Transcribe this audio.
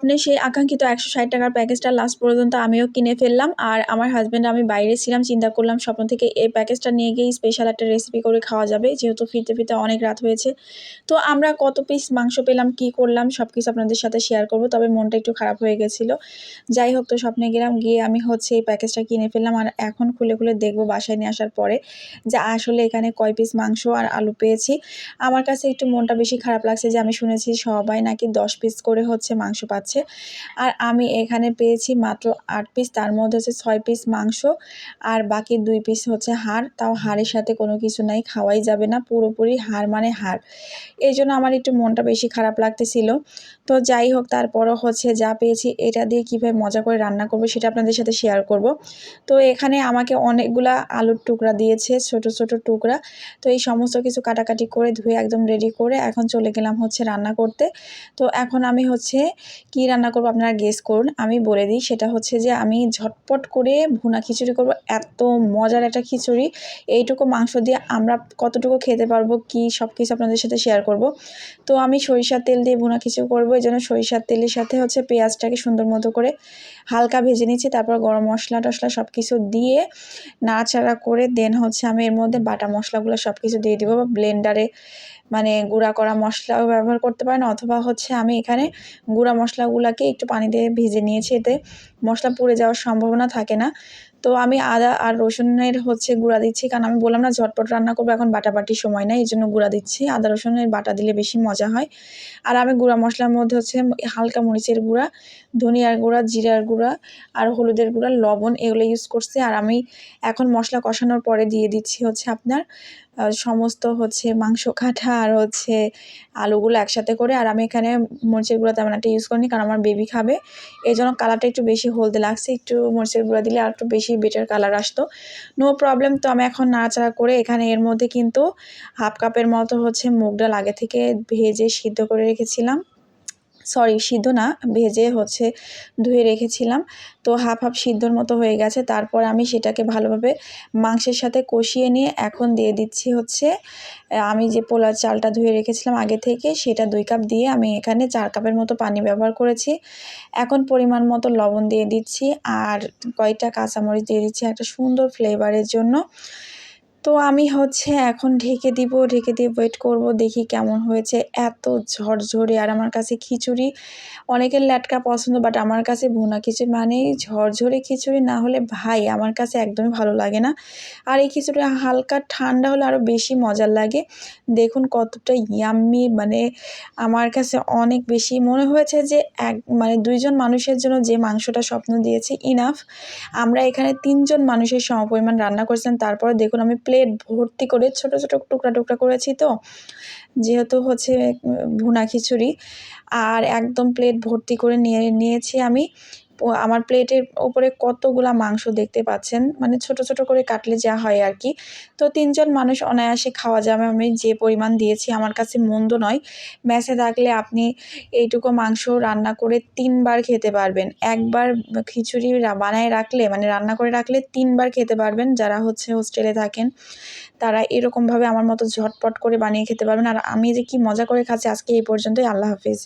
মানে সেই আকাঙ্ক্ষিত একশো ষাট টাকার প্যাকেজটা লাস্ট পর্যন্ত আমিও কিনে ফেললাম। আর আমার হাজব্যান্ড আমি বাইরে ছিলাম, চিন্তা করলাম স্বপ্ন থেকে এই প্যাকেজটা নিয়ে গিয়েই স্পেশাল একটা রেসিপি করে খাওয়া যাবে, যেহেতু ফিরতে ফিরতে অনেক রাত হয়েছে। তো আমরা কত পিস মাংস পেলাম, কি করলাম সব কিছু আপনাদের সাথে শেয়ার করব, তবে মনটা একটু খারাপ হয়ে গেছিল। যাই হোক, তো স্বপ্নে গেলাম, গিয়ে আমি হচ্ছে এই প্যাকেজটা কিনে ফেললাম। আর এখন খুলে খুলে দেখব বাসায় নিয়ে আসার পরে যে আসলে এখানে কয় পিস মাংস আর আলু পেয়েছি। আমার কাছে একটু মনটা বেশি খারাপ লাগছে যে আমি শুনেছি সবাই নাকি দশ পিস করে হচ্ছে মাংস পাচ্ছে। যাচ্ছে আর আমি এখানে পেয়েছি মাত্র আট পিস তার মধ্যে হচ্ছে ছয় পিস মাংস আর বাকি দুই পিস হচ্ছে হাড়। তাও হাড়ের সাথে কোনো কিছু নাই, খাওয়াই যাবে না, পুরোপুরি হাড় মানে হাড়। এই জন্য আমার একটু মনটা বেশি খারাপ লাগতেছিল। তো যাই হোক, তারপরও হচ্ছে যা পেয়েছি, এটা দিয়ে কীভাবে মজা করে রান্না করব সেটা আপনাদের সাথে শেয়ার করব। তো এখানে আমাকে অনেকগুলা আলুর টুকরা দিয়েছে, ছোট ছোট টুকরা। তো এই সমস্ত কিছু কাটাকাটি করে ধুয়ে একদম রেডি করে এখন চলে গেলাম হচ্ছে রান্না করতে। তো এখন আমি হচ্ছে কি রান্না করব আপনারা গেস করুন। আমি বলে দিই, সেটা হচ্ছে যে আমি ঝটপট করে ভুনা খিচুড়ি করব। এত মজার একটা খিচুড়ি। এইটুকু মাংস দিয়ে আমরা কতটুকু খেতে পারব, কি সব কিছু আপনাদের সাথে শেয়ার করব। তো আমি সরিষার তেল দিয়ে ভুনা খিচুড়ি করব। এই জন্য সরিষার তেলের সাথে হচ্ছে পেঁয়াজটাকে সুন্দর মতো করে হালকা ভেজে নিচ্ছি। তারপর গরম মশলা টশলা সব কিছু দিয়ে নাড়াচাড়া করে দেন হচ্ছে আমি এর মধ্যে বাটা মশলাগুলো সব কিছু দিয়ে দেবো ব্লেন্ডারে মানে গুঁড়া করা মশলাও ব্যবহার করতে পারেন। অথবা হচ্ছে আমি এখানে গুঁড়া মশলাগুলোকে একটু পানি দিয়ে ভিজে নিয়েছি এতে মশলা পুড়ে যাওয়ার সম্ভাবনা থাকে না। তো আমি আদা আর রসুনের হচ্ছে গুঁড়া দিচ্ছি। কারণ আমি বললাম না, ঝটপট রান্না করব, এখন বাটাবাটির সময় নেই এই জন্য গুঁড়া দিচ্ছি। আদা, রসুনের বাটা দিলে বেশি মজা হয়। আর আমি গুঁড়া মশলার মধ্যে হচ্ছে হালকা মরিচের গুঁড়া, ধনিয়ার গুঁড়া, জিরার গুঁড়া আর হলুদের গুঁড়া, লবণ এগুলো ইউজ করছি। আর আমি এখন মশলা কষানোর পরে দিয়ে দিচ্ছি হচ্ছে আপনার সমস্ত হচ্ছে মাংস কাটা আর হচ্ছে আলুগুলো একসাথে করে। আর আমি এখানে মরিচের গুঁড়া তেমন একটা ইউজ করিনি, কারণ আমার বেবি খাবে। এই জন্য কালারটা একটু বেশি হলদে লাগছে। একটু মরিচের গুঁড়া দিলে আর একটু বেশি বেটার কালার আসতো। নো প্রবলেম তো আমি এখন নাড়াচাড়া করে এখানে এর মধ্যে কিন্তু হাফ কাপের মতো হচ্ছে মুগ ডাল আগে থেকে ভেজে সিদ্ধ করে রেখেছিলাম। সরি, সিদ্ধ না, ভেজে হচ্ছে ধুয়ে রেখেছিলাম। তো হাফ হাফ সিদ্ধর মতো হয়ে গেছে। তারপর আমি সেটাকে ভালোভাবে মাংসের সাথে কষিয়ে নিয়ে এখন দিয়ে দিচ্ছি হচ্ছে, আমি যে পোলার চালটা ধুয়ে রেখেছিলাম আগে থেকে, সেটা দুই কাপ দিয়ে আমি এখানে চার কাপের মতো পানি ব্যবহার করেছি। এখন পরিমাণ মতো লবণ দিয়ে দিচ্ছি আর কয়েকটা কাঁচামরিচ দিয়ে দিচ্ছি একটা সুন্দর ফ্লেভারের জন্য। তো আমি হচ্ছে এখন ঢেকে দিব, ঢেকে দিয়ে ওয়েট করব, দেখি কেমন হয়েছে। এত ঝরঝরে আর আমার কাছে খিচুড়ি অনেকের ল্যাটকা পছন্দ বাট আমার কাছে ভুনা খিচুড়ি মানে ঝরঝরে খিচুড়ি না হলে ভাই আমার কাছে একদমই ভালো লাগে না। আর এই খিচুড়ি হালকা ঠান্ডা হলে আরও বেশি মজার লাগে। দেখুন কতটা ইয়াম্মি মানে আমার কাছে অনেক বেশি মনে হয়েছে যে এক মানে দুইজন মানুষের জন্য যে মাংসটা স্বপ্ন দিয়েছে ইনাফ আমরা এখানে তিনজন মানুষের সমপরিমাণ রান্না করেছিলাম, তারপরে দেখুন আমি প্লেট ভর্তি করে ছোট ছোট টুকরা টুকরা করেছি তো। যেহেতু হচ্ছে ভুনা খিচুড়ি। আর একদম প্লেট ভর্তি করে নিয়ে, নিয়েছি আমি। আমার প্লেটের ওপরে কতগুলা মাংস দেখতে পাচ্ছেন? মানে ছোট ছোট করে কাটলে যা হয় আর কি তো তিনজন মানুষ অনায়াসে খাওয়া যাবে। আমি যে পরিমাণ দিয়েছি আমার কাছে মন্দ নয়। ম্যাসে থাকলে আপনি এইটুকু মাংস রান্না করে তিনবার খেতে পারবেন। একবার খিচুড়ি বানায় রাখলে মানে রান্না করে রাখলে তিনবার খেতে পারবেন। যারা হচ্ছে হোস্টেলে থাকেন, তারা এরকমভাবে আমার মতো ঝটপট করে বানিয়ে খেতে পারবেন। আর আমি যে কি মজা করে খাচ্ছি, আজকে এই পর্যন্তই। আল্লাহ হাফিজ।